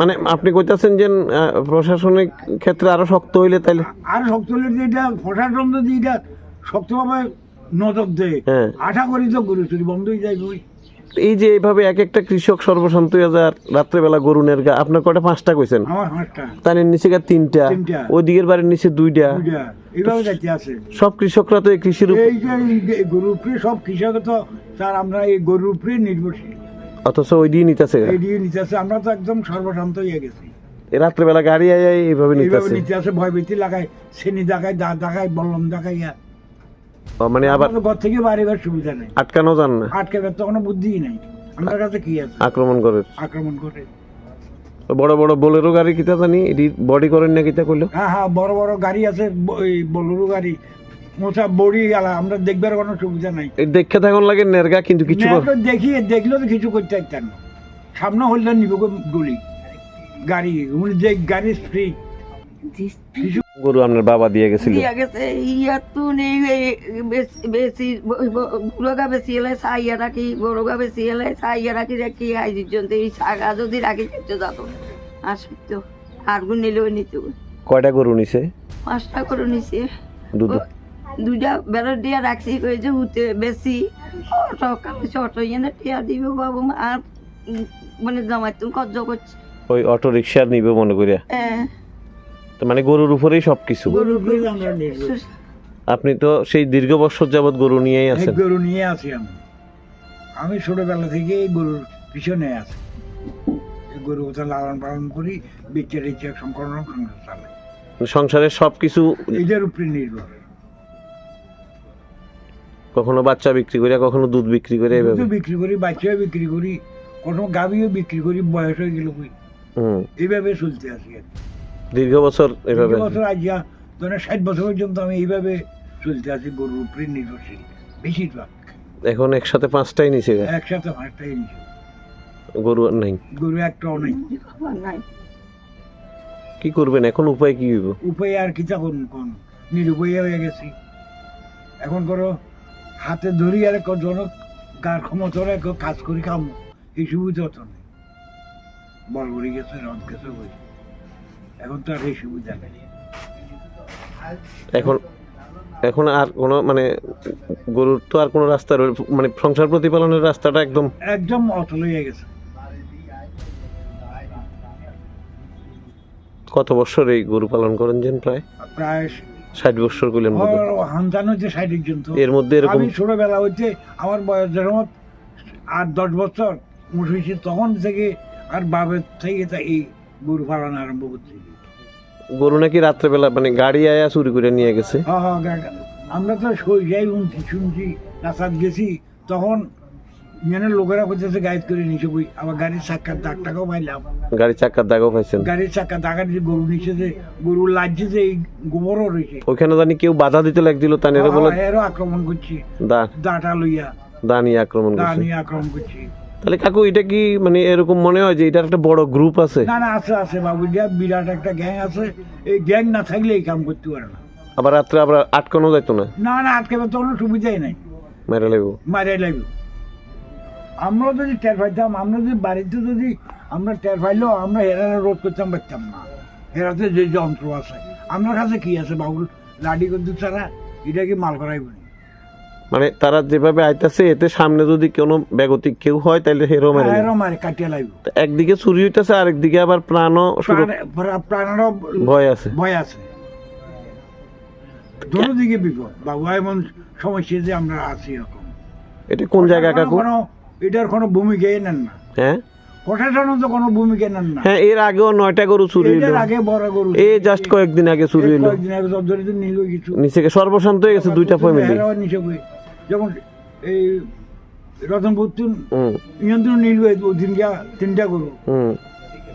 মানে আপনি কইতাছেন যে প্রশাসনিক ক্ষেত্রে আরও শক্ত হইলে তাইলে আর শক্ত হইলে যে এটা প্রশাসন যদি এটা শক্তভাবে নজর দেয় হ্যাঁ। আশা করি তো গরু চুরি বন্ধ হয়ে যায় এই যে এইভাবে এক একটা কৃষক সর্বশান্ত হাজার রাত্রেবেলা গরু গা আপনার কয়টা? পাঁচটা কইছেন? তার নিচে গা তিনটা। ওই দিকের বাড়ির নিচে দুইটা। দুইটা। এইভাবে যাইতে আছে। সব কৃষকরা তো এই কৃষির উপরে সব কৃষক তো স্যার আমরা এই গরুর উপরে নির্ভরশীল। অথচ ওই দিয়ে নিতেছে। এই দিয়ে আমরা তো একদম সর্বশান্ত হয়ে গেছি। রাত্রেবেলা গাড়ি আয় এইভাবে নিতেছে। ভয় ভীতি লাগায় শ্রেণি দেখায় দা দেখায় বললাম মানে আবার ঘর থেকে বাড়িবার সুবিধা নেই। আটকানো যান না? আটকে তো কোনো বুদ্ধিই নাই। আমার কাছে কি আছে? আক্রমণ করে। আক্রমণ করে। বড় বড় বোলেরো গাড়ি কিতা জানি? বডি করেন না কিতা কইলো? হ্যাঁ হ্যাঁ বড় বড় গাড়ি আছে এই বলরু গাড়ি। মোছা বড়ি গেল আমরা দেখবার কোনো সুবিধা নাই। দেখে থাকুন লাগে নেরগা কিন্তু কিছু দেখি দেখলেও তো কিছু করতে পারতাম না। সামনে হইলে নিব গুলি। গাড়ি উনি যে গাড়ি স্পিড গরু আপনার বাবা দিয়ে গেছিল। দিয়া গেছে ইয়া তো নেই বেশি বেশি বুড়োগা বেশি এলে সাইয়া রাখি বড়গা বেশি এলে সাইয়া রাখি রাখি আই পর্যন্ত এই শাখা যদি রাখি যেতে যাত আসত আর গু নিলেও নিত কয়টা গরু নিছে? পাঁচটা করে নিছে। দুধ দুইটা বেড়া দিয়া রাখছি কই যে উঠে বেশি। অটো কালে অটো এনে টিয়া দিব বাবু আর মানে জামাই তুমি কজ্জ করছি? ওই অটো রিক্সা নিবে মনে করিয়া? হ্যাঁ। তো মানে গরুর উপরেই সবকিছু? গরুর উপরে আপনি তো সেই দীর্ঘ বছর যাবৎ গরু নিয়েই এই আছেন। গরু নিয়ে আছি আমি। আমি ছোটবেলা থেকে এই গরুর পিছনে আছি। এই গরু কোথাও লালন পালন করি বেচে রেচে সংকলন সংসার চালাই সংসারের সবকিছু এটার উপরে নির্ভর। কখনো বাচ্চা বিক্রি করি কখনো দুধ বিক্রি করে এইভাবে দুধও বিক্রি করি বাচ্চাও বিক্রি করি কোনো গাভিও বিক্রি করি বয়স হয়ে গেল এইভাবে চলতে আছি। দীর্ঘ বছর এভাবে এই বছর আজিয়া ধরেন ষাট বছর পর্যন্ত আমি এইভাবে চলতে আছি গরুর উপরে নির্ভরশীল বেশিরভাগ। এখন একসাথে পাঁচটাই নিচে একসাথে পাঁচটাই নিচে গরু আর নাই? গরু একটাও নেই। কি করবেন? এখন উপায় কি হইব? উপায় আর কিতা করুন কোন? নিরুপায় হয়ে গেছি। এখন করো হাতে ধরি আর জন গার ক্ষমতা হলে কেউ কাজ করি খাম এই সুবিধা তো নেই বলবরি গেছে রদ গেছে ওই এখন তো আর এই সুবিধা নেই এখন এখন আর কোনো মানে গরুর তো আর কোনো রাস্তা মানে সংসার প্রতিপালনের রাস্তাটা একদম একদম অচল হয়ে গেছে। কত বছর এই গরু পালন করেন যেন প্রায়? প্রায় ষাট বছর করলেন। হান্তান হচ্ছে ষাট পর্যন্ত এর মধ্যে এরকম ছোটবেলা হইতে আমার বয়স যখন আট দশ বছর উঠ হয়েছে তখন থেকে আর বাবের থেকে তা এই গরু পালন আরম্ভ করছি গরু নাকি রাত্রেবেলা মানে গাড়ি আয়া চুরি করে নিয়ে গেছে হ্যাঁ হ্যাঁ আমরা তো সই যাই শুনছি শুনছি গেছি তখন লোকেরা গাইড করে বই। আবার গাড়ির চাক্কার দাগ টাকাও পাইলাম। চাক্কার দাগও পাইছেন? গাড়ির দাগা গরু নিচে যে গরু লাগছে যে এই গোবরও রয়েছে ওইখানে জানি কেউ বাধা দিতে লাগছিল তা নেরা বলে হ্যাঁ, এরও আক্রমণ করছি। দা। দাটা লইয়া। দা নিয়ে আক্রমণ করছে। নিয়ে আক্রমণ করছি। তাহলে কাকু এটা কি মানে এরকম মনে হয় যে এটার একটা বড় গ্রুপ আছে? না না আছে আছে বাবু দিয়া বিরাট একটা গ্যাং আছে। এই গ্যাং না থাকলে এই কাম করতে পারে না। আবার রাত্রে আবার আটকানো যাইতো না? না না আটকে তো কোনো সুবিধাই নাই। মেরে লাগবে মারাই লাগবে আমরা যদি টের পাইতাম আমরা যদি বাড়িতে যদি আমরা টের পাইলেও আমরা হেরানো রোধ করতাম পারতাম না। হেরাতে যে যন্ত্র আছে। আমার কাছে কি আছে বাবুল? লাডি করতে ছাড়া এটা কি মাল করাইব না মানে তারা যেভাবে আইতাছে এতে সামনে যদি কোনো ব্যাগতিক কেউ হয় তাহলে হেরো মেরে নেবে। হেরো মারে কাটিয়ে লাগবে একদিকে চুরি হইতেছে আরেকদিকে আবার প্রাণও প্রাণেরও ভয় আছে। ভয় আছে। দুটো দিকে বিপদ। বাবু এমন সমস্যা যে আমরা আছি এরকম। এটা কোন জায়গা কাকু? এটার কোনো ভূমিকাই নেন না। হ্যাঁ? প্রশাসনও তো কোনো ভূমিকা নেন না। হ্যাঁ এর আগেও নয়টা গরু চুরি হইল। এর আগে বড় গরু এই জাস্ট কয়েকদিন আগে চুরি হইল। কয়েকদিন আগে ধরে তো নিল কিছু। নিচে সর্বশান্ত হয়ে গেছে দুইটা ফ্যামিলি নিচে। যখন এই রতনপুর নিয়ন্ত্রণ নিল ওই দিন গিয়া তিনটা গরু। হুম।